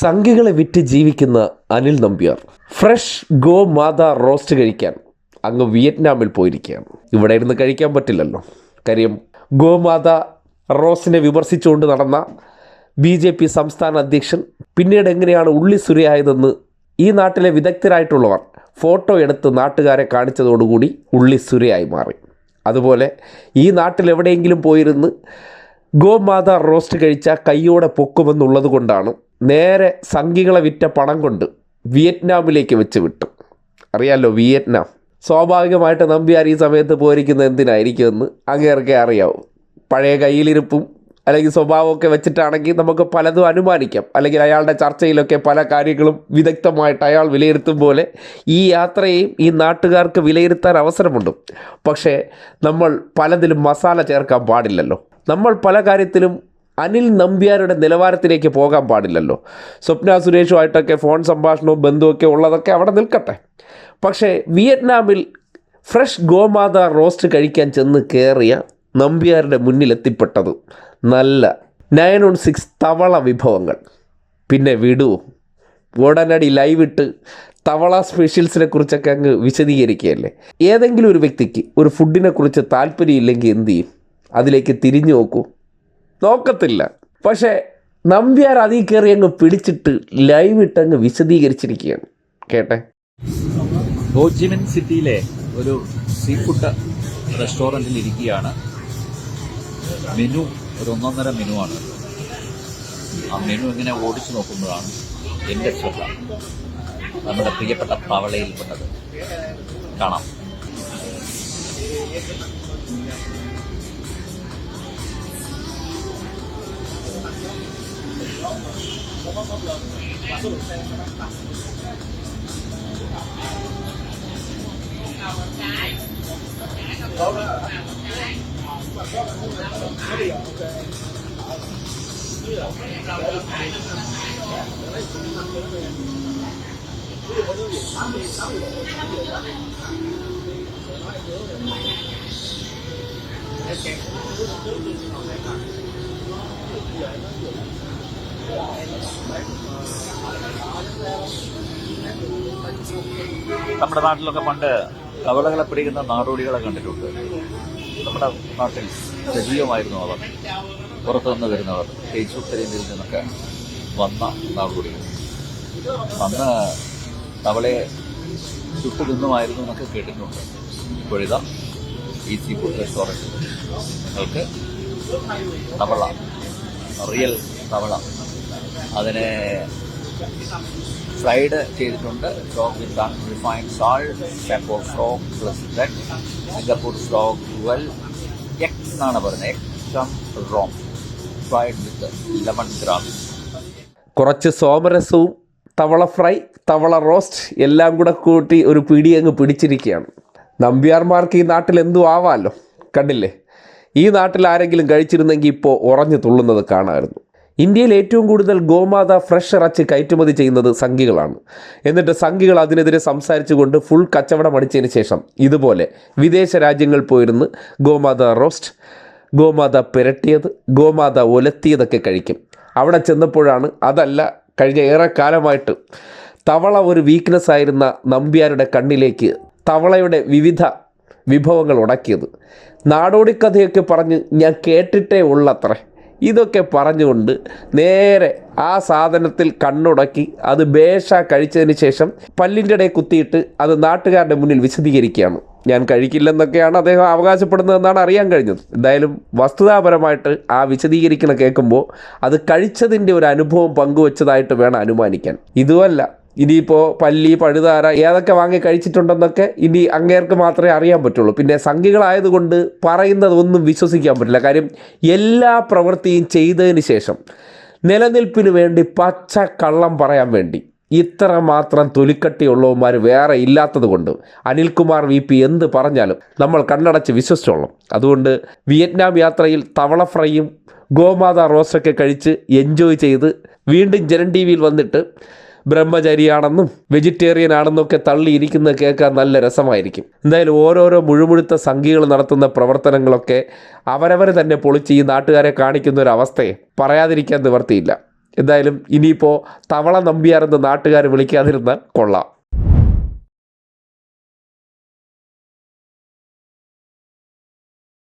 സംഘികളെ വിറ്റ് ജീവിക്കുന്ന അനിൽ നമ്പ്യാർ. ഫ്രഷ് ഗോ മാത റോസ്റ്റ് കഴിക്കാൻ അങ്ങ് വിയറ്റ്നാമിൽ പോയിരിക്കുകയാണ്. ഇവിടെ ഇരുന്ന് കഴിക്കാൻ പറ്റില്ലല്ലോ. കാര്യം ഗോമാത റോസിനെ വിമർശിച്ചുകൊണ്ട് നടന്ന ബി ജെ പി സംസ്ഥാന അധ്യക്ഷൻ പിന്നീട് എങ്ങനെയാണ് ഉള്ളി സുരയായതെന്ന് ഈ നാട്ടിലെ വിദഗ്ധരായിട്ടുള്ളവർ ഫോട്ടോ എടുത്ത് നാട്ടുകാരെ കാണിച്ചതോടുകൂടി ഉള്ളി സുരയായി മാറി. അതുപോലെ ഈ നാട്ടിൽ എവിടെയെങ്കിലും പോയിരുന്ന് ഗോമാത റോസ്റ്റ് കഴിച്ച കൈയോടെ പൊക്കുമെന്നുള്ളത് കൊണ്ടാണ് നേരെ സംഘികളെ വിറ്റ പണം കൊണ്ട് വിയറ്റ്നാമിലേക്ക് വെച്ച് വിട്ടു. അറിയാമല്ലോ വിയറ്റ്നാം. സ്വാഭാവികമായിട്ട് നമ്പ്യാർ ഈ സമയത്ത് പോയിരിക്കുന്നത് എന്തിനായിരിക്കുമെന്ന് അങ്ങേർക്കെ അറിയാവും. പഴയ കയ്യിലിരിപ്പും അല്ലെങ്കിൽ സ്വഭാവമൊക്കെ വെച്ചിട്ടാണെങ്കിൽ നമുക്ക് പലതും അനുമാനിക്കാം. അല്ലെങ്കിൽ അയാളുടെ ചർച്ചയിലൊക്കെ പല കാര്യങ്ങളും വിദഗ്ധമായിട്ട് അയാൾ വിലയിരുത്തും പോലെ ഈ യാത്രയെയും ഈ നാട്ടുകാർക്ക് വിലയിരുത്താൻ അവസരമുണ്ട്. പക്ഷേ നമ്മൾ പലതിലും മസാല ചേർക്കാൻ പാടില്ലല്ലോ. നമ്മൾ പല കാര്യത്തിലും അനിൽ നമ്പ്യാരുടെ നിലവാരത്തിലേക്ക് പോകാൻ പാടില്ലല്ലോ. സ്വപ്ന സുരേഷുമായിട്ടൊക്കെ ഫോൺ സംഭാഷണവും ബന്ധുവൊക്കെ ഉള്ളതൊക്കെ അവിടെ നിൽക്കട്ടെ. പക്ഷേ വിയറ്റ്നാമിൽ ഫ്രഷ് ഗോമാത റോസ്റ്റ് കഴിക്കാൻ ചെന്ന് കയറിയ നമ്പ്യാരുടെ മുന്നിലെത്തിപ്പെട്ടത് നല്ല നയൻ ഓൺ സിക്സ് തവള വിഭവങ്ങൾ. പിന്നെ വിടുവോ ഉടനടി ലൈവ് ഇട്ട് തവള സ്പെഷ്യൽസിനെ കുറിച്ചൊക്കെ അങ്ങ് വിശദീകരിക്കുകയല്ലേ? ഏതെങ്കിലും ഒരു വ്യക്തിക്ക് ഒരു ഫുഡിനെ കുറിച്ച് താല്പര്യമില്ലെങ്കിൽ എന്ത് ചെയ്യും? അതിലേക്ക് തിരിഞ്ഞു നോക്കൂ. നോക്കത്തില്ല. പക്ഷേ നമ്പ്യാർ അതിൽ കയറി അങ്ങ് പിടിച്ചിട്ട് ലൈവ് ഇട്ട് അങ്ങ് വിശദീകരിച്ചിരിക്കുകയാണ്. കേട്ടെ? ഹോജിമിൻ സിറ്റിയിലെ ഒരു സീ ഫുഡ് റെസ്റ്റോറന്റിൽ ഇരിക്കുകയാണ്. മെനു ഒരു ഒന്നൊന്നര മെനു ആണ്. ആ മെനു ഇങ്ങനെ ഓടിച്ചു നോക്കുമ്പോഴാണ് എന്റെ ശ്രദ്ധ നമ്മുടെ പ്രിയപ്പെട്ട തവളയിൽപ്പെട്ടത് കാണാം. cộng có các pháp luật và số lượng xe sẽ đăng tải tốt đó Thank you. നമ്മുടെ നാട്ടിലൊക്കെ പണ്ട് കവളകളെ പിടിക്കുന്ന നാടോടികളെ കണ്ടിട്ടുണ്ട്. നമ്മുടെ നാട്ടിൽ സജീവമായിരുന്നു അവർ. പുറത്തുനിന്ന് വരുന്നവർ പ്രത്യേകിച്ച് ഉത്തരേന്ത്യയിൽ നിന്നൊക്കെ വന്ന നാടോടികൾ. അന്ന് തവളയെ ചുട്ടു തിന്നുമായിരുന്നു എന്നൊക്കെ കേട്ടിട്ടുണ്ട്. ഇപ്പോഴിതാ ഈ സീ ഫുഡ് റെസ്റ്റോറന്റ്. നിങ്ങൾക്ക് തവള റിയൽ തവള അതിനെ ഫ്രൈഡ് ചെയ്തിട്ടുണ്ട്. Frog with unrefined salt pepper frog plus bread Singapore frog well എക്സ് എന്നാണ് പറയുന്നത്. എക്സം റോം. ഫ്രൈഡ് വിത്ത് ലെമൺ ഗ്രാസ് കുറച്ച് സോമരസവും തവള ഫ്രൈ തവള റോസ്റ്റ് എല്ലാം കൂടെ കൂട്ടി ഒരു പിടി അങ്ങ് പിടിച്ചിരിക്കുകയാണ്. നമ്പ്യാർമാർക്ക് ഈ നാട്ടിൽ എന്തും ആവാമല്ലോ കണ്ടില്ലേ? ഈ നാട്ടിൽ ആരെങ്കിലും കഴിച്ചിരുന്നെങ്കിൽ ഇപ്പോൾ ഉറഞ്ഞു തുള്ളുന്നത് കാണാമായിരുന്നു. ഇന്ത്യയിൽ ഏറ്റവും കൂടുതൽ ഗോമാത ഫ്രഷ് ഇറച്ചി കയറ്റുമതി ചെയ്യുന്നത് സംഘികളാണ്. എന്നിട്ട് സംഘികൾ അതിനെതിരെ സംസാരിച്ചുകൊണ്ട് ഫുൾ കച്ചവടം അടിച്ചതിന് ശേഷം ഇതുപോലെ വിദേശ രാജ്യങ്ങൾ പോയിരുന്ന് ഗോമാത റോസ്റ്റ് ഗോമാത പുരട്ടിയത് ഗോമാത ഒലത്തിയതൊക്കെ കഴിക്കും. അവിടെ ചെന്നപ്പോഴാണ് അതല്ല കഴിഞ്ഞ ഏറെ കാലമായിട്ട് തവള ഒരു വീക്ക്നെസ് ആയിരുന്ന നമ്പ്യാരുടെ കണ്ണിലേക്ക് തവളയുടെ വിവിധ വിഭവങ്ങൾ ഉടക്കിയത് നാടോടിക്കഥയൊക്കെ പറഞ്ഞ് ഞാൻ കേട്ടിട്ടേ ഉള്ളത്രേ. ഇതൊക്കെ പറഞ്ഞുകൊണ്ട് നേരെ ആ സാധനത്തിൽ കണ്ണുടക്കി അത് ബേഷ കഴിച്ചതിന് ശേഷം പല്ലിന്റെ ഇടയിൽ കുത്തിയിട്ട് അത് നാട്ടുകാരുടെ മുന്നിൽ വിശദീകരിക്കുകയാണ്. ഞാൻ കഴിക്കില്ലെന്നൊക്കെയാണ് അദ്ദേഹം അവകാശപ്പെടുന്നതെന്നാണ് അറിയാൻ കഴിഞ്ഞത്. എന്തായാലും വസ്തുതാപരമായിട്ട് ആ വിശദീകരിക്കണ കേൾക്കുമ്പോൾ അത് കഴിച്ചതിന്റെ ഒരു അനുഭവം പങ്കുവച്ചതായിട്ട് വേണം അനുമാനിക്കാൻ. ഇതുമല്ല ഇനിയിപ്പോൾ പല്ലി പഴുതാര ഏതൊക്കെ വാങ്ങി കഴിച്ചിട്ടുണ്ടെന്നൊക്കെ ഇനി അങ്ങേർക്ക് മാത്രമേ അറിയാൻ പറ്റുള്ളൂ. പിന്നെ സംഘികളായതുകൊണ്ട് പറയുന്നതൊന്നും വിശ്വസിക്കാൻ പറ്റില്ല. കാര്യം എല്ലാ പ്രവൃത്തിയും ചെയ്തതിന് ശേഷം നിലനിൽപ്പിന് വേണ്ടി പച്ച കള്ളം പറയാൻ വേണ്ടി ഇത്ര മാത്രം തൊലിക്കട്ടിയുള്ളവന്മാർ വേറെ ഇല്ലാത്തത് കൊണ്ട് അനിൽകുമാർ വി പി എന്ത് പറഞ്ഞാലും നമ്മൾ കണ്ണടച്ച് വിശ്വസിച്ചോളാം അതുകൊണ്ട് വിയറ്റ്നാം യാത്രയിൽ തവള ഫ്രൈയും ഗോമാത റോസ്റ്റൊക്കെ കഴിച്ച് എൻജോയ് ചെയ്ത് വീണ്ടും ജനൻ ടി വിയിൽ വന്നിട്ട് ബ്രഹ്മചരിയാണെന്നും വെജിറ്റേറിയൻ ആണെന്നൊക്കെ തള്ളിയിരിക്കുന്നത് കേൾക്കാൻ നല്ല രസമായിരിക്കും. എന്തായാലും ഓരോരോ മുഴുമുഴുത്ത സംഘികൾ നടത്തുന്ന പ്രവർത്തനങ്ങളൊക്കെ അവരവർ തന്നെ പൊളിച്ച് ഈ നാട്ടുകാരെ കാണിക്കുന്ന ഒരു അവസ്ഥയെ പറയാതിരിക്കാൻ നിവർത്തിയില്ല. എന്തായാലും ഇനിയിപ്പോൾ തവള നമ്പിയാരെന്ന് നാട്ടുകാർ വിളിക്കാതിരുന്നാൽ കൊള്ളാം.